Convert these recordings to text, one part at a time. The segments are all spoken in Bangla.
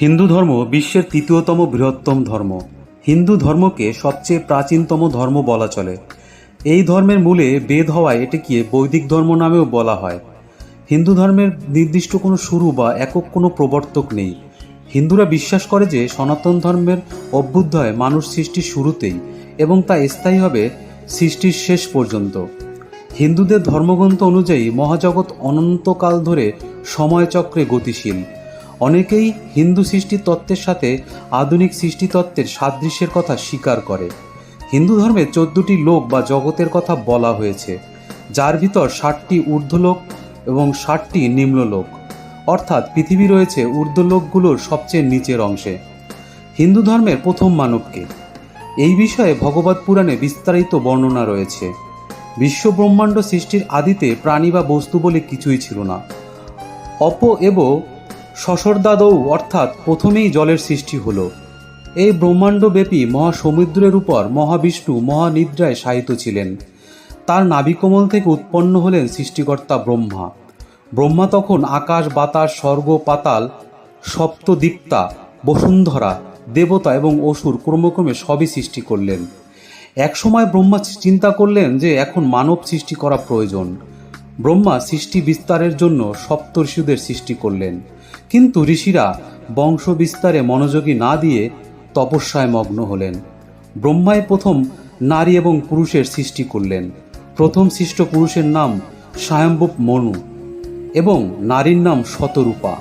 হিন্দু ধর্ম বিশ্বের তৃতীয়তম বৃহত্তম ধর্ম। হিন্দু ধর্মকে সবচেয়ে প্রাচীনতম ধর্ম বলা চলে। এই ধর্মের মূলে বেদ হওয়ায় এটিকে বৈদিক ধর্ম নামেও বলা হয়। হিন্দু ধর্মের নির্দিষ্ট কোনো শুরু বা একক কোনো প্রবর্তক নেই। হিন্দুরা বিশ্বাস করে যে সনাতন ধর্মের অভ্যুদয় মানুষ সৃষ্টির শুরুতেই এবং তা স্থায়ী হবে সৃষ্টির শেষ পর্যন্ত। হিন্দুদের ধর্মগ্রন্থ অনুযায়ী মহাজগৎ অনন্তকাল ধরে সময়চক্রে গতিশীল। অনেকেই হিন্দু সৃষ্টি তত্ত্বের সাথে আধুনিক সৃষ্টি তত্ত্বের সাদৃশ্যের কথা স্বীকার করে। হিন্দু ধর্মে চোদ্দটি লোক বা জগতের কথা বলা হয়েছে, যার ভিতর ষাটটি ঊর্ধ্বলোক এবং ষাটটি নিম্নলোক। অর্থাৎ পৃথিবী রয়েছে ঊর্ধ্বলোকগুলোর সবচেয়ে নিচের অংশে। হিন্দু ধর্মের প্রথম মানবকে। এই বিষয়ে ভগবত পুরাণে বিস্তারিত বর্ণনা রয়েছে। বিশ্ব ব্রহ্মাণ্ড সৃষ্টির আদিতে প্রাণী বা বস্তু বলে কিছুই ছিল না। অপ এব সশরদাদৌ অর্থাৎ প্রথমেই জলের সৃষ্টি হল। এই ব্রহ্মাণ্ডব্যাপী মহাসমুদ্রের উপর মহাবিষ্ণু মহানিদ্রায় শায়িত ছিলেন। তার নাভিকমল থেকে উৎপন্ন হলেন সৃষ্টিকর্তা ব্রহ্মা। ব্রহ্মা তখন আকাশ, বাতাস, স্বর্গ, পাতাল, সপ্তদীপ্তা, বসুন্ধরা, দেবতা এবং অসুর ক্রমক্রমে সবই সৃষ্টি করলেন। একসময় ব্রহ্মা চিন্তা করলেন যে এখন মানব সৃষ্টি করা প্রয়োজন। ব্রহ্মা সৃষ্টি বিস্তারের জন্য সপ্ত ঋষিদের সৃষ্টি করলেন। কিন্তু ঋষিরা বংশ বিস্তারে মনোযোগী না দিয়ে তপস্যায় মগ্ন হলেন। ব্রহ্মাই প্রথম নারী এবং পুরুষের সৃষ্টি করলেন। প্রথম সৃষ্ট পুরুষের নাম স্বয়ম্ভুব মনু এবং নারীর নাম শতরূপা।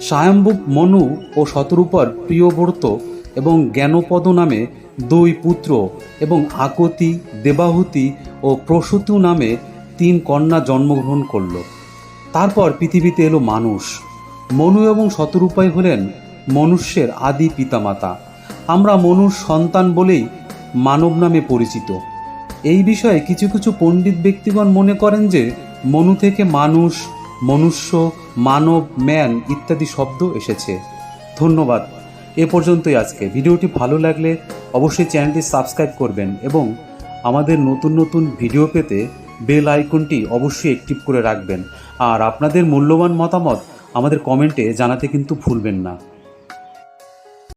স্বয়ম্ভুব মনু ও শতরূপার প্রিয়ব্রত এবং জ্ঞানপদ নামে দুই পুত্র এবং আকতি, দেবাহুতি ও প্রসূতু নামে তিন কন্যা জন্মগ্রহণ করল। তারপর পৃথিবীতে এলো মানুষ। মনু এবং শতরূপাই হলেন মনুষ্যের আদি পিতামাতা। আমরা মনুর সন্তান বলেই মানব নামে পরিচিত। এই বিষয়ে কিছু কিছু পণ্ডিত ব্যক্তিগণ মনে করেন যে, মনু থেকে মানুষ, মনুষ্য, মানব, ম্যান ইত্যাদি শব্দ এসেছে। ধন্যবাদ। এ পর্যন্তই আজকে। ভিডিওটি ভালো লাগলে অবশ্যই চ্যানেলটি সাবস্ক্রাইব করবেন এবং আমাদের নতুন নতুন ভিডিও পেতে বেল আইকনটি অবশ্যই অ্যাক্টিভ করে রাখবেন। আর আপনাদের মূল্যবান মতামত আমাদের কমেন্টে জানাতে কিন্তু ভুলবেন না।